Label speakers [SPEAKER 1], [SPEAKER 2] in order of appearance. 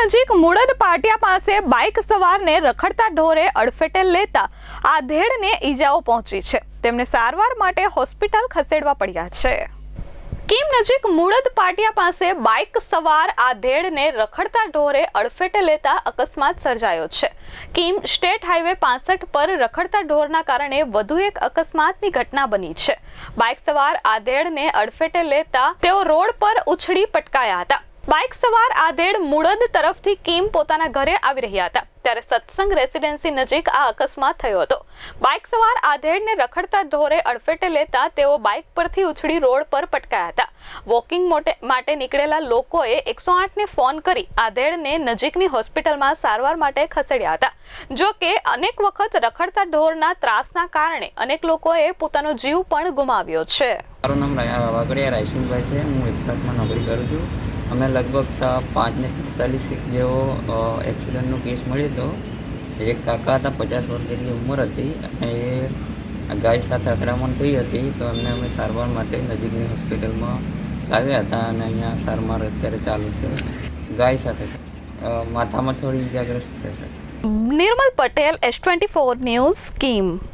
[SPEAKER 1] નજીક મુળદ પાટિયા પાસે બાઇક સવારને રખડતા ઢોરે અડફેટે લેતા આધેડને ઈજાઓ પહોંચી છે. તેમને સારવાર માટે હોસ્પિટલ ખસેડવા પડ્યા છે. કિમ નજીક મુળદ પાટિયા પાસે બાઇક સવાર આધેડને રખડતા ઢોરે અડફેટે લેતા અકસ્માત સર્જાયો છે. કિમ સ્ટેટ હાઈવે પાસઠ પર રખડતા ઢોરના કારણે વધુ એક અકસ્માતની ઘટના બની છે. બાઇક સવાર આધેડને અડફેટે લેતા તેઓ રોડ પર ઉછળી પટકાયા હતા. બાઇક સવાર આધેડ મુળદ તરફથી કીમ પોતાના ઘરે આવી રહ્યા હતા. ત્યારે સત્સંગ રેસિડેન્સી નજીક આ અકસ્માત થયો હતો. બાઇક સવાર આધેડને રખડતા ઢોરે અડફેટે લેતા તેઓ બાઇક પરથી ઉછળી રોડ પર પટકાયા હતા. વોકિંગ મોટે- નીકળેલા લોકોએ એકસો આઠને ફોન કરી આધેડને નજીકની હોસ્પિટલમાં સારવાર માટે ખસેડ્યા હતા. જો કે અનેક વખત રખડતા ઢોરના ત્રાસના કારણે અનેક લોકોએ પોતાનો જીવ પણ ગુમાવ્યો છે.
[SPEAKER 2] મારું નામ રાયસિંહભાઈ છે. હું એક્સટ્રાક્ટમાં નોકરી કરું છું. અમે લગભગ પાંચને પાંચ પિસ્તાલીસ જેવો એક્સિડન્ટનો કેસ મળ્યો હતો. એક કાકા હતા, પચાસ વર્ષ જેટલી ઉંમર હતી અને એ ગાય સાથે અથડામણ થઈ હતી. તો એમને અમે સારવાર માટે નજીકની હોસ્પિટલમાં લાવ્યા હતા અને અહીંયા સારવાર અત્યારે ચાલુ છે. ગાય સાથે માથામાં થોડી ઇજાગ્રસ્ત છે
[SPEAKER 1] Nirmal Patel S twenty four news scheme